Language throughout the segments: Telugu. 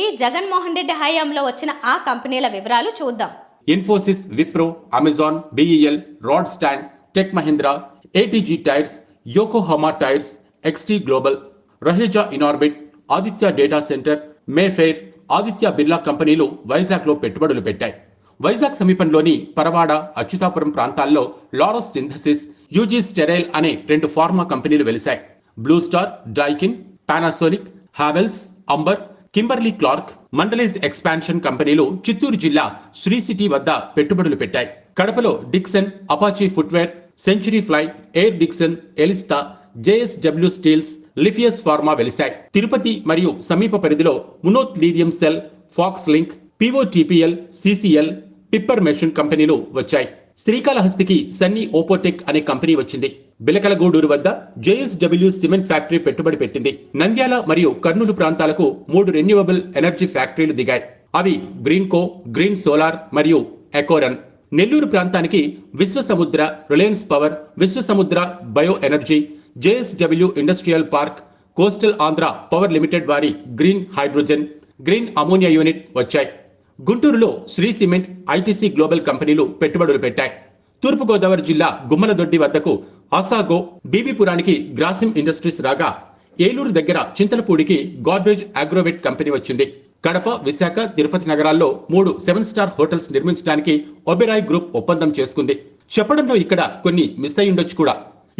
ఈ జగన్మోహన్ రెడ్డి హయాంలో వచ్చిన ఆ కంపెనీల వివరాలు చూద్దాం. Infosys Wipro Amazon BEL Randstad Tech Mahindra ATG tyres Yokohama tyres XT global Raheja Inorbit Aditya data centre Mayfair Aditya Birla కంపెనీలు వైజాగ్లో పెట్టుబడులు పెట్టాయి. వైజాగ్ సమీపంలోని పరవాడ అచ్యుతాపురం ప్రాంతాల్లో లారస్ సింథసిస్ యూజీ స్టెరైల్ అనే రెండు ఫార్మా కంపెనీలు వెలిశాయి. Blue Star Daikin Panasonic Havells Amber Kimberly Clark Mondelez expansion కంపెనీలు చిత్తూరు జిల్లా శ్రీ సిటీ వద్ద పెట్టుబడులు పెట్టాయి. కడపలో Dixon Apache footwear Century Ply air Dixon Elista JSW steels లిఫియస్ pharma వెలిశాయి. తిరుపతి మరియు సమీప పరిధిలో Munoth lithium cell Foxlink POTPL CCL pepper machine కంపెనీలు వచ్చాయి. శ్రీకాళహస్తికి సన్నీ ఓపోటెక్ అనే కంపెనీ వచ్చింది. బిలకలగూడూరు వద్ద జేఎస్డబ్ల్యూ సిమెంట్ ఫ్యాక్టరీ పెట్టుబడి పెట్టింది. నంద్యాల మరియు కర్నూలు ప్రాంతాలకు మూడు రెన్యూవబుల్ ఎనర్జీ ఫ్యాక్టరీలు దిగాయి. అవి గ్రీన్కో గ్రీన్ సోలార్ మరియు ఎకోరన్. నెల్లూరు ప్రాంతానికి Vishwasamudra Reliance power Vishwasamudra bio energy JSW industrial park coastal Andhra power limited వారి green hydrogen green ammonia unit వచ్చాయి. గుంటూరులో శ్రీ సిమెంట్ ఐటీసీ గ్లోబల్ కంపెనీలు పెట్టుబడులు పెట్టాయి. తూర్పుగోదావరి జిల్లా గుమ్మలదొడ్డి వద్దకు ఆసాగో బీబీపురానికి గ్రాసిమ్ ఇండస్ట్రీస్ రాగా ఏలూరు దగ్గర చింతలపూడికి గాడ్రేజ్ అగ్రోవెట్ కంపెనీ వచ్చింది. కడప విశాఖ తిరుపతి నగరాల్లో మూడు సెవెన్ స్టార్ హోటల్స్ నిర్మించడానికి ఒబెరాయ్ గ్రూప్ ఒప్పందం చేసుకుంది. చెప్పడంలో ఇక్కడ కొన్ని మిస్ అయి ఉండొచ్చు కూడా.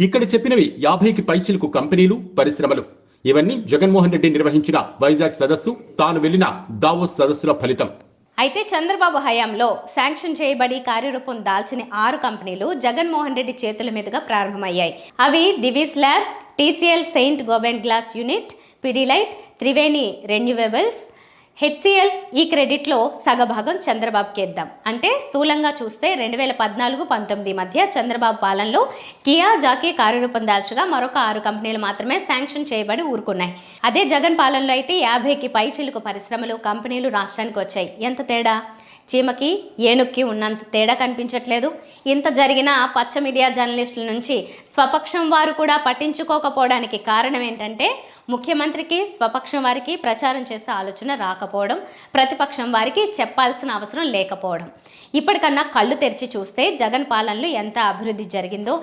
ఇక్కడ చెప్పినవి యాభైకి పైచిలకు కంపెనీలు పరిశ్రమలు. ఇవన్నీ జగన్మోహన్ రెడ్డి నిర్వహించిన వైజాగ్ సదస్సు తాను వెళ్ళిన దావోస్ సదస్సుల ఫలితం. అయితే చంద్రబాబు హయాంలో శాంక్షన్ చేయబడి కార్యరూపం దాల్చిన ఆరు కంపెనీలు జగన్మోహన్ రెడ్డి చేతుల మీదుగా ప్రారంభమయ్యాయి. అవి Divis lab TCL Saint Gobain glass unit Pidilite Triveni renewables HCL ఈ క్రెడిట్లో సగభాగం చంద్రబాబుకి ఇద్దాం. అంటే స్థూలంగా చూస్తే రెండు వేల పద్నాలుగు పంతొమ్మిది మధ్య చంద్రబాబు పాలనలో కియా జాకీ కార్యరూపం దాల్చగా మరొక ఆరు కంపెనీలు మాత్రమే శాంక్షన్ చేయబడి ఊరుకున్నాయి. అదే జగన్ పాలనలో అయితే యాభైకి పైచిలుకు పరిశ్రమలు కంపెనీలు రాష్ట్రానికి వచ్చాయి. ఎంత తేడా? చీమకి ఏనుక్కి ఉన్నంత తేడా కనిపించట్లేదు. ఇంత జరిగిన పచ్చ మీడియా జర్నలిస్టుల నుంచి స్వపక్షం వారు కూడా పట్టించుకోకపోవడానికి కారణం ఏంటంటే ముఖ్యమంత్రికి స్వపక్షం వారికి ప్రచారం చేసే ఆలోచన రాకపోవడం ప్రతిపక్షం వారికి చెప్పాల్సిన అవసరం లేకపోవడం. ఇప్పటికన్నా కళ్ళు తెరిచి చూస్తే జగన్ పాలనలో ఎంత అభివృద్ధి జరిగిందో